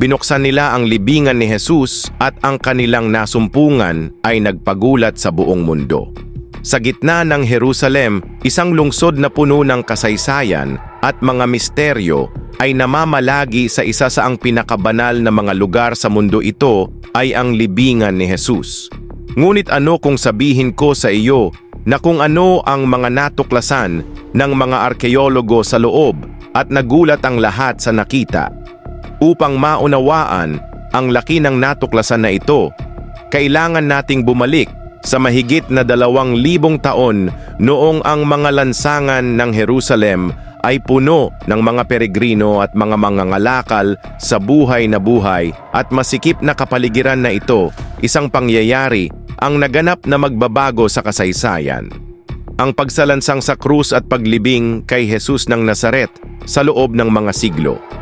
Binuksan nila ang libingan ni Jesus at ang kanilang nasumpungan ay nagpagulat sa buong mundo. Sa gitna ng Jerusalem, isang lungsod na puno ng kasaysayan at mga misteryo ay namamalagi sa isa sa ang pinakabanal na mga lugar sa mundo ito ay ang libingan ni Jesus. Ngunit ano kung sabihin ko sa iyo na kung ano ang mga natuklasan ng mga arkeologo sa loob at nagulat ang lahat sa nakita. Upang maunawaan ang laki ng natuklasan na ito, kailangan nating bumalik sa mahigit na dalawang libong taon noong ang mga lansangan ng Jerusalem ay puno ng mga peregrino at mga mangangalakal sa buhay na buhay at masikip na kapaligiran na ito, isang pangyayari ang naganap na magbabago sa kasaysayan. Ang pagsalansang sa krus at paglibing kay Jesus ng Nazaret sa loob ng mga siglo.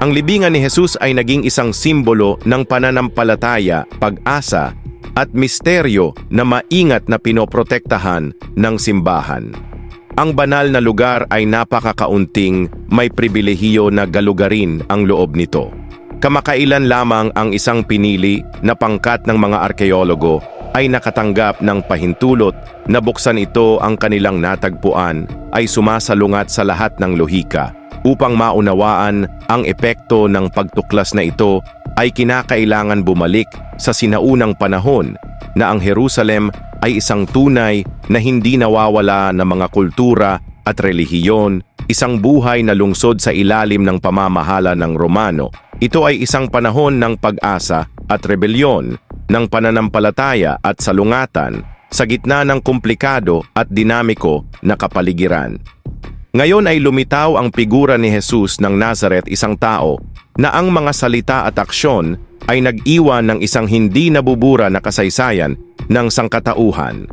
Ang libingan ni Jesus ay naging isang simbolo ng pananampalataya, pag-asa at misteryo na maingat na pinoprotektahan ng simbahan. Ang banal na lugar ay napakakaunting may pribilehiyo na galugarin ang loob nito. Kamakailan lamang ang isang pinili na pangkat ng mga arkeologo ay nakatanggap ng pahintulot na buksan ito ang kanilang natagpuan ay sumasalungat sa lahat ng lohika Upang maunawaan ang epekto ng pagtuklas na ito ay kinakailangan bumalik sa sinaunang panahon na ang Jerusalem ay isang tunay na hindi nawawala ng mga kultura at relihiyon, isang buhay na lungsod sa ilalim ng pamamahala ng Romano. Ito ay isang panahon ng pag-asa at rebelyon, ng pananampalataya at salungatan sa gitna ng komplikado at dinamiko na kapaligiran. Ngayon ay lumitaw ang figura ni Jesus ng Nazareth isang tao na ang mga salita at aksyon ay nag-iwan ng isang hindi nabubura na kasaysayan ng sangkatauhan.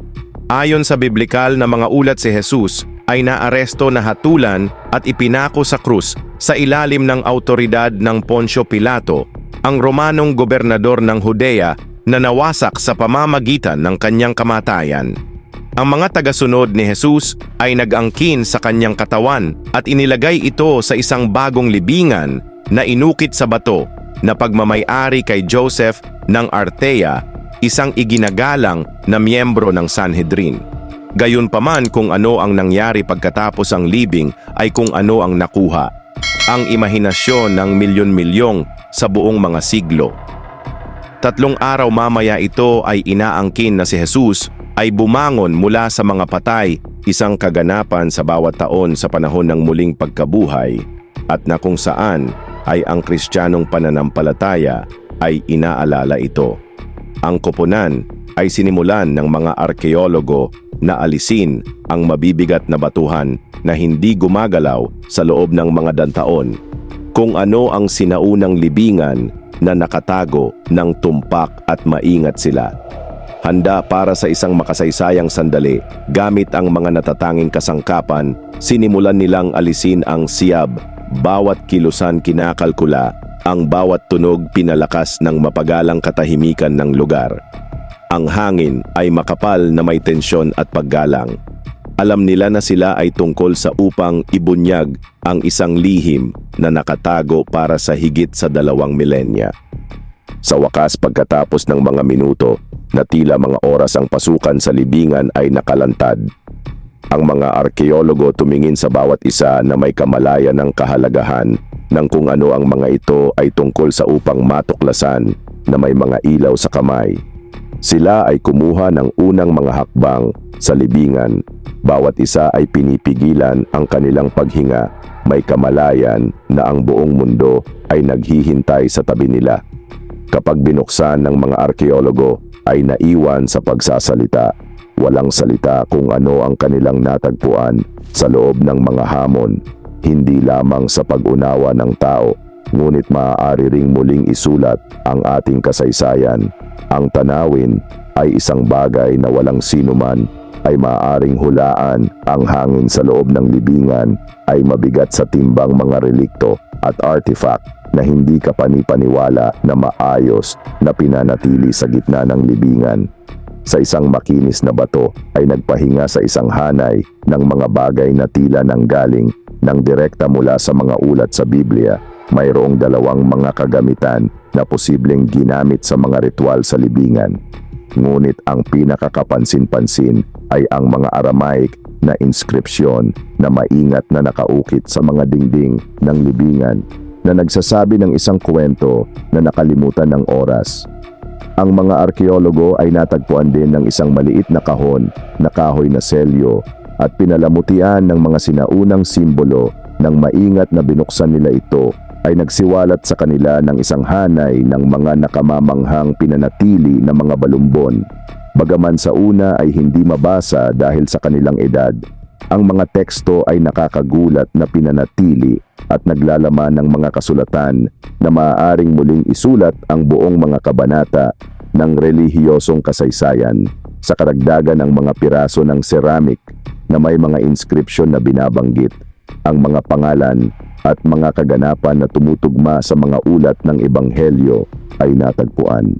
Ayon sa biblikal na mga ulat si Jesus ay naaresto na hatulan at ipinako sa krus sa ilalim ng autoridad ng Poncio Pilato, ang Romanong gobernador ng Judea na nawasak sa pamamagitan ng kanyang kamatayan. Ang mga tagasunod ni Jesus ay nag-angkin sa kanyang katawan at inilagay ito sa isang bagong libingan na inukit sa bato na pagmamayari kay Joseph ng Artea, isang iginagalang na miyembro ng Sanhedrin. Gayunpaman kung ano ang nangyari pagkatapos ang libing ay kung ano ang nakuha. Ang imahinasyon ng milyon-milyong sa buong mga siglo. Tatlong araw mamaya ito ay inaangkin na si Jesus ay bumangon mula sa mga patay, isang kaganapan sa bawat taon sa panahon ng muling pagkabuhay at na kung saan ay ang kristyanong pananampalataya ay inaalala ito. Ang koponan ay sinimulan ng mga arkeologo na alisin ang mabibigat na batuhan na hindi gumagalaw sa loob ng mga dantaon kung ano ang sinaunang libingan na nakatago ng tumpak at maingat sila handa para sa isang makasaysayang sandali gamit ang mga natatanging kasangkapan, sinimulan nilang alisin ang siyab, bawat kilusan kinakalkula, ang bawat tunog pinalakas ng mapagalang katahimikan ng lugar. Ang hangin ay makapal na may tensyon at paggalang. Alam nila na sila ay tungkol sa upang ibunyag ang isang lihim na nakatago para sa higit sa dalawang milenya. Sa wakas pagkatapos ng mga minuto, na tila mga oras ang pasukan sa libingan ay nakalantad. Ang mga arkeologo tumingin sa bawat isa na may kamalayan ng kahalagahan ng kung ano ang mga ito ay tungkol sa upang matuklasan na may mga ilaw sa kamay. Sila ay kumuha ng unang mga hakbang sa libingan. Bawat isa ay pinipigilan ang kanilang paghinga. May kamalayan na ang buong mundo ay naghihintay sa tabi nila. Kapag binuksan ng mga arkeologo ay naiwan sa pagsasalita. Walang salita kung ano ang kanilang natagpuan sa loob ng mga hamon, hindi lamang sa pag-unawa ng tao, ngunit maaari ring muling isulat ang ating kasaysayan. Ang tanawin ay isang bagay na walang sinuman ay maaaring hulaan ang hangin sa loob ng libingan ay mabigat sa timbang mga relikto at artifact na hindi ka panipaniwala na maayos na pinanatili sa gitna ng libingan. Sa isang makinis na bato ay nagpahinga sa isang hanay ng mga bagay na tila nang galing ng direkta mula sa mga ulat sa Biblia. mayroong dalawang mga kagamitan na posibleng ginamit sa mga ritual sa libingan. Ngunit ang pinakakapansin-pansin ay ang mga Aramaic na inskripsyon na maingat na nakaukit sa mga dingding ng libingan na nagsasabi ng isang kwento na nakalimutan ng oras. Ang mga arkeologo ay natagpuan din ng isang maliit na kahon na kahoy na selyo at pinalamutian ng mga sinaunang simbolo ng maingat na binuksan nila ito ay nagsiwalat sa kanila ng isang hanay ng mga nakamamanghang pinanatili na mga balumbon. Bagaman sa una ay hindi mabasa dahil sa kanilang edad, ang mga teksto ay nakakagulat na pinanatili at naglalaman ng mga kasulatan na maaaring muling isulat ang buong mga kabanata ng relihiyosong kasaysayan sa karagdagan ng mga piraso ng ceramic na may mga inskripsyon na binabanggit, ang mga pangalan at mga kaganapan na tumutugma sa mga ulat ng ebanghelyo ay natagpuan.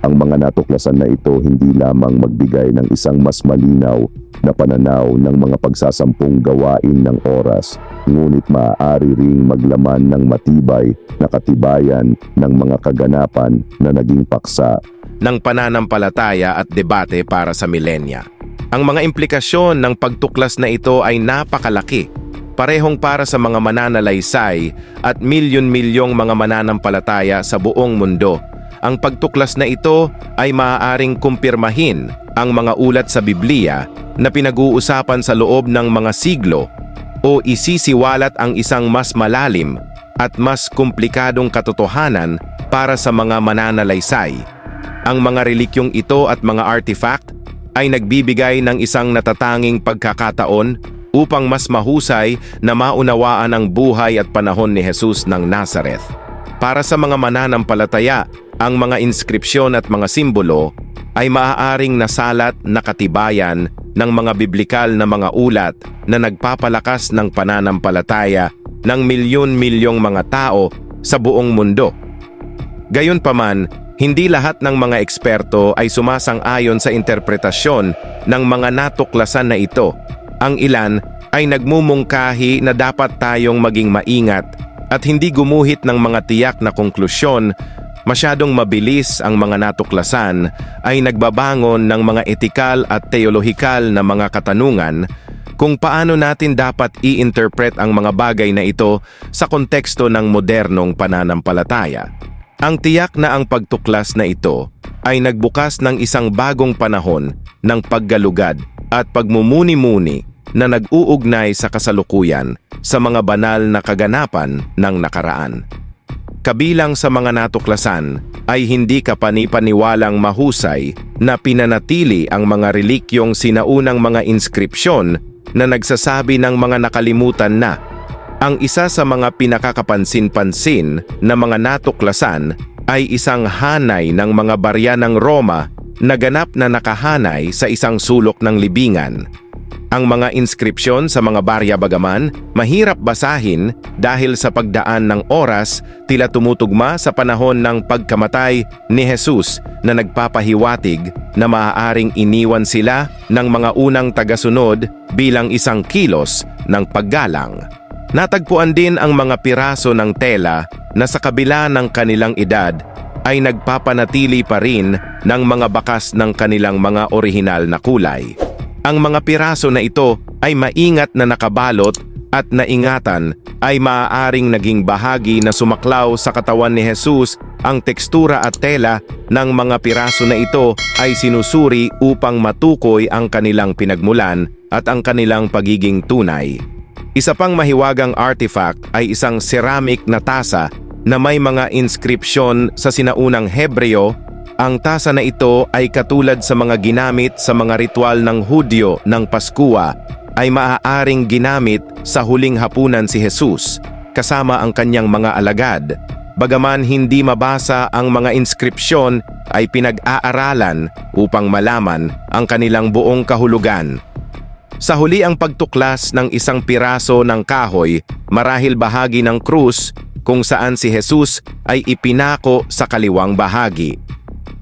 Ang mga natuklasan na ito hindi lamang magbigay ng isang mas malinaw na pananaw ng mga pagsasampung gawain ng oras, ngunit maaari ring maglaman ng matibay na katibayan ng mga kaganapan na naging paksa ng pananampalataya at debate para sa milenya. Ang mga implikasyon ng pagtuklas na ito ay napakalaki, parehong para sa mga mananalaysay at milyon-milyong mga mananampalataya sa buong mundo. Ang pagtuklas na ito ay maaaring kumpirmahin ang mga ulat sa Biblia na pinag-uusapan sa loob ng mga siglo o isisiwalat ang isang mas malalim at mas komplikadong katotohanan para sa mga mananalaysay. Ang mga relikyong ito at mga artifact ay nagbibigay ng isang natatanging pagkakataon upang mas mahusay na maunawaan ang buhay at panahon ni Jesus ng Nazareth. Para sa mga mananampalataya, ang mga inskripsyon at mga simbolo ay maaaring nasalat na katibayan ng mga biblikal na mga ulat na nagpapalakas ng pananampalataya ng milyon-milyong mga tao sa buong mundo. Gayunpaman, hindi lahat ng mga eksperto ay sumasang-ayon sa interpretasyon ng mga natuklasan na ito. Ang ilan ay nagmumungkahi na dapat tayong maging maingat at hindi gumuhit ng mga tiyak na konklusyon Masyadong mabilis ang mga natuklasan ay nagbabangon ng mga etikal at teolohikal na mga katanungan kung paano natin dapat i-interpret ang mga bagay na ito sa konteksto ng modernong pananampalataya. Ang tiyak na ang pagtuklas na ito ay nagbukas ng isang bagong panahon ng paggalugad at pagmumuni-muni na nag-uugnay sa kasalukuyan sa mga banal na kaganapan ng nakaraan. Kabilang sa mga natuklasan ay hindi kapanipaniwalang mahusay na pinanatili ang mga relikyong sinaunang mga inskripsyon na nagsasabi ng mga nakalimutan na. Ang isa sa mga pinakakapansin-pansin na mga natuklasan ay isang hanay ng mga barya ng Roma na ganap na nakahanay sa isang sulok ng libingan. Ang mga inskripsyon sa mga barya bagaman, mahirap basahin dahil sa pagdaan ng oras tila tumutugma sa panahon ng pagkamatay ni Jesus na nagpapahiwatig na maaaring iniwan sila ng mga unang tagasunod bilang isang kilos ng paggalang. Natagpuan din ang mga piraso ng tela na sa kabila ng kanilang edad ay nagpapanatili pa rin ng mga bakas ng kanilang mga orihinal na kulay. Ang mga piraso na ito ay maingat na nakabalot at naingatan ay maaaring naging bahagi na sumaklaw sa katawan ni Jesus ang tekstura at tela ng mga piraso na ito ay sinusuri upang matukoy ang kanilang pinagmulan at ang kanilang pagiging tunay. Isa pang mahiwagang artifact ay isang ceramic na tasa na may mga inskripsyon sa sinaunang Hebreo ang tasa na ito ay katulad sa mga ginamit sa mga ritual ng Hudyo ng Paskua ay maaaring ginamit sa huling hapunan si Jesus kasama ang kanyang mga alagad. Bagaman hindi mabasa ang mga inskripsyon ay pinag-aaralan upang malaman ang kanilang buong kahulugan. Sa huli ang pagtuklas ng isang piraso ng kahoy marahil bahagi ng krus kung saan si Jesus ay ipinako sa kaliwang bahagi.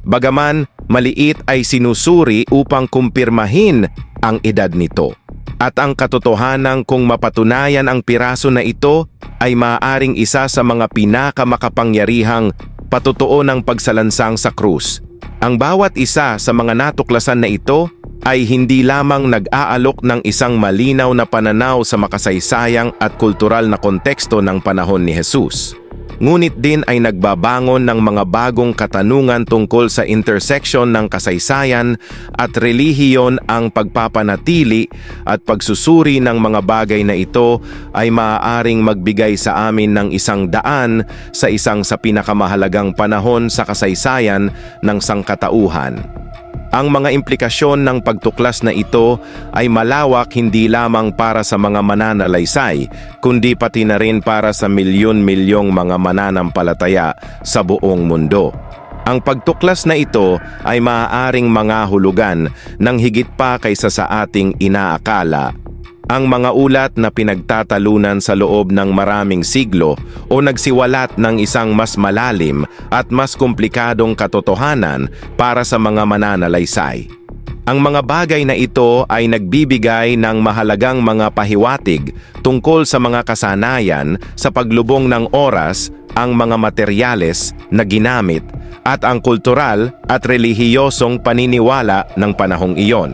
Bagaman maliit ay sinusuri upang kumpirmahin ang edad nito. at ang katotohanan kung mapatunayan ang piraso na ito ay maaaring isa sa mga pinakamakapangyarihang patutuo ng pagsalansang sa krus. Ang bawat isa sa mga natuklasan na ito ay hindi lamang nag-aalok ng isang malinaw na pananaw sa makasaysayang at kultural na konteksto ng panahon ni Jesus. Ngunit din ay nagbabangon ng mga bagong katanungan tungkol sa intersection ng kasaysayan at relihiyon ang pagpapanatili at pagsusuri ng mga bagay na ito ay maaaring magbigay sa amin ng isang daan sa isang sa pinakamahalagang panahon sa kasaysayan ng sangkatauhan. Ang mga implikasyon ng pagtuklas na ito ay malawak hindi lamang para sa mga mananalaysay, kundi pati na rin para sa milyon-milyong mga mananampalataya sa buong mundo. Ang pagtuklas na ito ay maaaring mga hulugan ng higit pa kaysa sa ating inaakala ang mga ulat na pinagtatalunan sa loob ng maraming siglo o nagsiwalat ng isang mas malalim at mas komplikadong katotohanan para sa mga mananalaysay. Ang mga bagay na ito ay nagbibigay ng mahalagang mga pahiwatig tungkol sa mga kasanayan sa paglubong ng oras, ang mga materyales na ginamit, at ang kultural at relihiyosong paniniwala ng panahong iyon.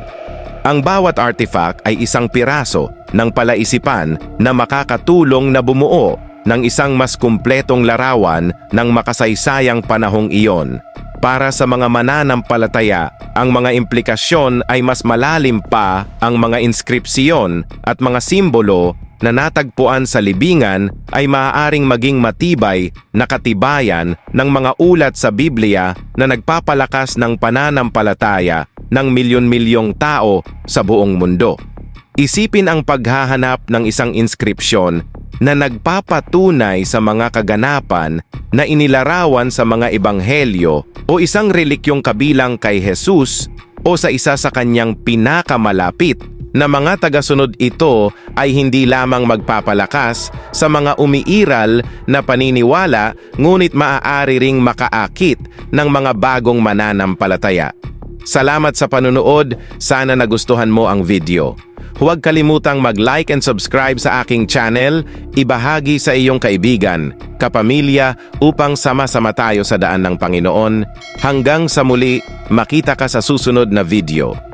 Ang bawat artifact ay isang piraso ng palaisipan na makakatulong na bumuo ng isang mas kumpletong larawan ng makasaysayang panahong iyon. Para sa mga mananampalataya, ang mga implikasyon ay mas malalim pa ang mga inskripsyon at mga simbolo na natagpuan sa libingan ay maaaring maging matibay na katibayan ng mga ulat sa Biblia na nagpapalakas ng pananampalataya ng milyon-milyong tao sa buong mundo. Isipin ang paghahanap ng isang inskripsyon na nagpapatunay sa mga kaganapan na inilarawan sa mga ebanghelyo o isang relikyong kabilang kay Jesus o sa isa sa kanyang pinakamalapit na mga tagasunod ito ay hindi lamang magpapalakas sa mga umiiral na paniniwala ngunit maaari ring makaakit ng mga bagong mananampalataya. Salamat sa panunood, sana nagustuhan mo ang video. Huwag kalimutang mag-like and subscribe sa aking channel, ibahagi sa iyong kaibigan, kapamilya upang sama-sama tayo sa daan ng Panginoon. Hanggang sa muli, makita ka sa susunod na video.